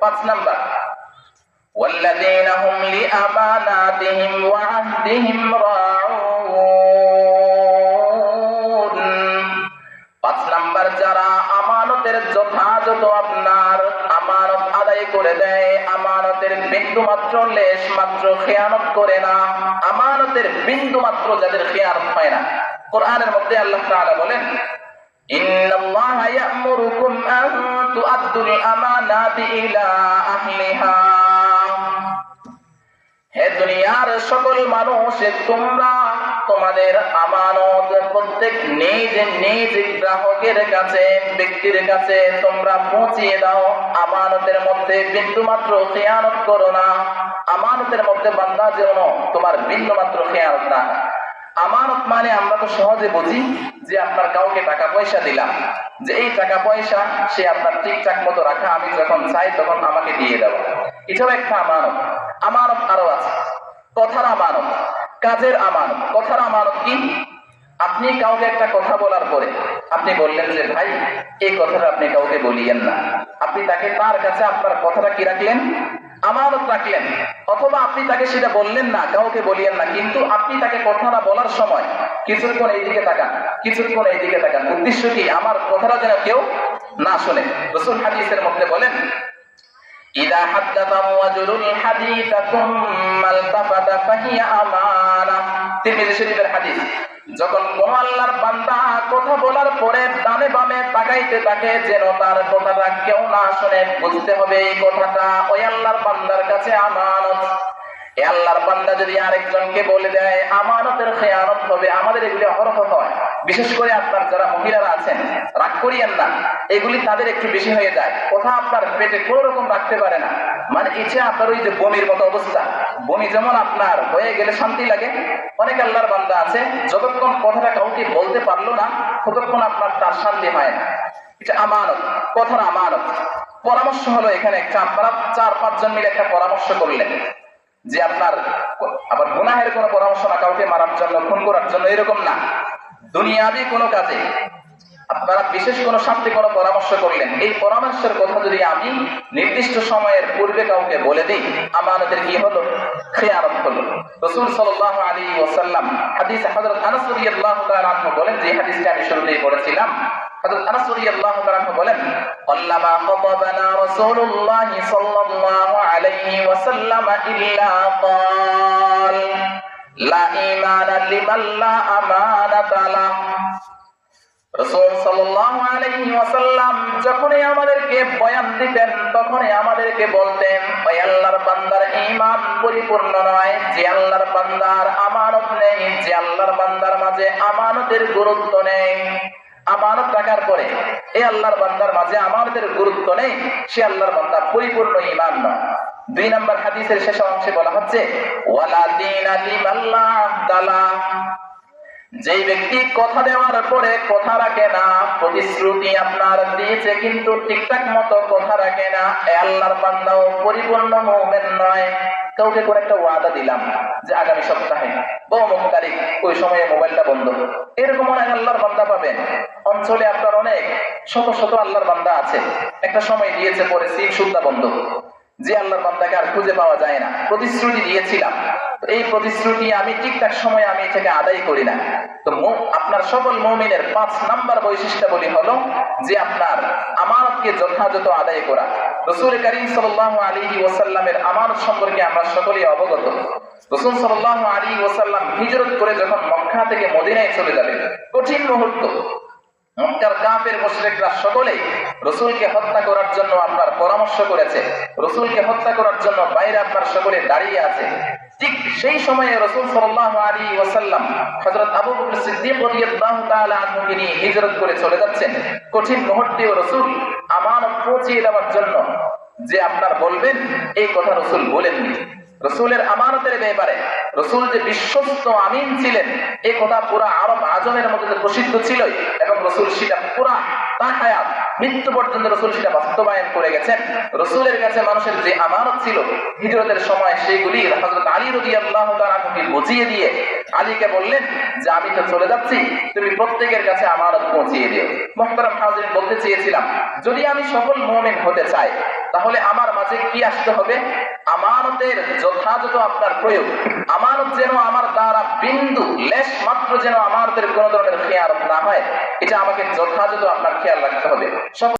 পাঁচ নাম্বার والذين هم لأماناتهم وعهدهم راعون পাঁচ নাম্বার যারা আমানতের যথাযথ আপনার আমানত আদায় করে দেয় আমানতের বিন্দু মাত্র লেশ মাত্র খেয়ানত করে না আমানতের বিন্দু মাত্র যাদের খেয়ানত হয় না কোরআনের মধ্যে আল্লাহ তাআলা বলেন إن الله يأمركم أن تؤدوا الأمانات إلى أهلها হে দুনিয়ার সকল মানুষ তোমরা তোমাদের আমানত প্রত্যেক নিজ নিজ গ্রাহকের কাছে ব্যক্তির কাছে তোমরা পৌঁছিয়ে দাও আমানতের মধ্যে বিন্দু মাত্র খেয়ানত করো না আমানতের মধ্যে বান্দা যেন তোমার বিন্দু মাত্র খেয়ানত না হয়। আমানত মানে আমরা তো সহজে বুঝি যে আপনার কাউকে টাকা পয়সা দিলাম। যে এই টাকা পয়সা সে আপনার ঠিকঠাক মতো রাখা, আমি যখন চাই তখন আমাকে দিয়ে দেব। এটাও একটা আমানত। আমানত আরও আছে। কথার আমানত। কাজের আমানত। কথার আমানত কি? আপনি কাউকে একটা কথা বলার পরে আপনি বললেন যে, ভাই, এই কথাটা আপনি কাউকে বলিয়েন না। আপনি তাকে তার কাছে আপনার কথাটা কি রাখলেন? আমানত রাখলেন অথবা আপনি তাকে সেটা বললেন না কাউকে বলিয়েন না কিন্তু আপনি তাকে কথাটা বলার সময় কিছুক্ষণ এইদিকে তাকান কিছুক্ষণ এইদিকে তাকান উদ্দেশ্য কি আমার কথাটা যেন কেউ না শোনে রসুল হাদিসের মধ্যে বলেন إذا حدث الرجل الحديث ثم التفت فهي أمانة যখন কোন আল্লাহর বান্দা কথা বলার পরে ডানে বামে তাকাইতে থাকে, যেন তার কথাটা কেউ না শুনে, বুঝতে হবে এই কথাটা ওই আল্লাহর বান্দার কাছে এ আল্লাহর বান্দা যদি আরেকজনকে বলে দেয়, আমানতের খেয়ানত হবে, আমাদের এগুলি অহরহ হয় বিশেষ করে আপনার যারা মহিলারা আছেন, রাগ করিয়েন না। এগুলি তাদের একটু বেশি হয়ে যায়। কথা আপনার পেটে কোনো রকম রাখতে পারে না। মানে ইচ্ছে আপনার ওই যে বমির মতো অবস্থা, বমি যেমন আপনার হয়ে গেলে শান্তি লাগে। অনেক আল্লাহর বান্দা আছে, যতক্ষণ কথাটা কাউকে বলতে পারল না, ততক্ষণ আপনার তার শান্তি হয় না। এটা আমানত, কথার আমানত। পরামর্শ হলো এখানে একটা, আপনারা চার পাঁচজন মিলে একটা পরামর্শ করলেন। যে আপনার আবার গুনাহের কোনো পরামর্শ না, কাউকে মারার জন্য, খুন করার জন্য এরকম না। দুনিয়াবি কোনো কাজে আপনারা বিশেষ কোনো স্বার্থে কোনো পরামর্শ করলেন, এই পরামর্শের কথা যদি আমি নির্দিষ্ট সময়ের পূর্বে কাউকে বলে দিই আমাদের কি হলো? খেয়ারত হলো। রসুল আলী ওসাল্লাম হাদিস তাআলা বলেন, যে আমি শুরুতেই পড়েছিলাম তাআলা বলেন, আল্লামা খাতাবানা রাসূলুল্লাহ সাল্লাল্লাহু আলাইহি ওয়াসাল্লাম ইল্লা قال লা ঈমানা লিমান লা আমানাতা লাহ রাসূল সাল্লাল্লাহু আলাইহি ওয়াসাল্লাম যখনই আমাদেরকে বয়ান দিতেন তখনই আমাদেরকে বলতেন ওই আল্লাহর বান্দার ঈমান পরিপূর্ণ নয় যে আল্লাহর বান্দার আমানত নেই যে আল্লাহর বান্দার মাঝে আমানতের গুরুত্ব নেই আমানত রাখার পরে এই আল্লাহর বান্দার মাঝে আমানতের গুরুত্ব নেই, সে আল্লাহর বান্দা পরিপূর্ণ ইমান নয়। দুই নম্বর হাদিসের শেষ অংশে বলা হচ্ছে ওয়ালা দিন লিমাল্লাহ তাআলা যেই ব্যক্তি কথা দেওয়ার পরে কথা রাখে না, প্রতিশ্রুতি আপনার দিয়েছে কিন্তু ঠিকঠাক মতো কথা রাখে না আল্লাহর বান্দাও পরিপূর্ণ মুমিন নয়। কাউকে করে একটা ওয়াদা দিলাম যে আগামী সপ্তাহে বহুমুখ তারিখ ওই সময়ে মোবাইলটা বন্ধ। এরকম অনেক আল্লাহর বান্দা পাবেন। অঞ্চলে আপনার অনেক শত শত আল্লাহর বান্দা আছে। একটা সময় দিয়েছে পরে সিম সুদ্ধা বন্ধ। যে আল্লাহর বান্দাকে আর খুঁজে পাওয়া যায় না। প্রতিশ্রুতি দিয়েছিলাম। এই প্রতিশ্রুতি আমি ঠিকঠাক সময় আমি এটাকে আদায় করি না। তো আপনার সকল মৌমিনের পাঁচ নাম্বার বৈশিষ্ট্যাবলী হলো যে আপনার আমানতকে যথাযথ আদায় করা। রসুল করিম সাল্লাহ আলী ওসাল্লামের আমানত সম্পর্কে আমরা সকলেই অবগত। রসুল সাল্লাহ আলী ওসাল্লাম হিজরত করে যখন মক্কা থেকে মদিনায় চলে যাবে, কঠিন মুহূর্ত। মক্কার সকলেই রসুলকে হত্যা করার জন্য আপনার পরামর্শ করেছে, রসুলকে হত্যা করার জন্য বাইরে আপনার সকলে দাঁড়িয়ে আছে। ঠিক সেই সময়ে রসুল ওয়াসাল্লাম হযরত আবু হিজরত করে চলে যাচ্ছেন। কঠিন মুহূর্তেও রসুল আমানত পৌঁছিয়ে দেওয়ার জন্য যে আপনার বলবেন, এই কথা রসুল বলেননি। রসুলের আমানতের ব্যাপারে রসুল যে বিশ্বস্ত আমিন ছিলেন এই কথা পুরা আরব আজমের মধ্যে প্রসিদ্ধ ছিল এবং রসুল সেটা পুরা তার হায়াত, মৃত্যু পর্যন্ত রসুল সেটা বাস্তবায়ন করে গেছেন। রসুলের কাছে মানুষের যে আমানত ছিল, হিজরতের সময় সেইগুলি হজরত আলী রদি আল্লাহ বুঝিয়ে দিয়ে আলীকে বললেন যে, আমি তো চলে যাচ্ছি, তুমি প্রত্যেকের কাছে আমানত পৌঁছিয়ে দিও। মোহতারাম হাজির বলতে চেয়েছিলাম, যদি আমি সফল মোমেন হতে চাই, তাহলে আমার মাঝে কি আসতে হবে? আমানতের যথাযথ আপনার প্রয়োগ। আমানত যেন আমার দ্বারা বিন্দু, লেশ মাত্র যেন আমানতের কোনো ধরনের খেয়াল না হয়, এটা আমাকে যথাযথ আপনার খেয়াল রাখতে হবে। সকল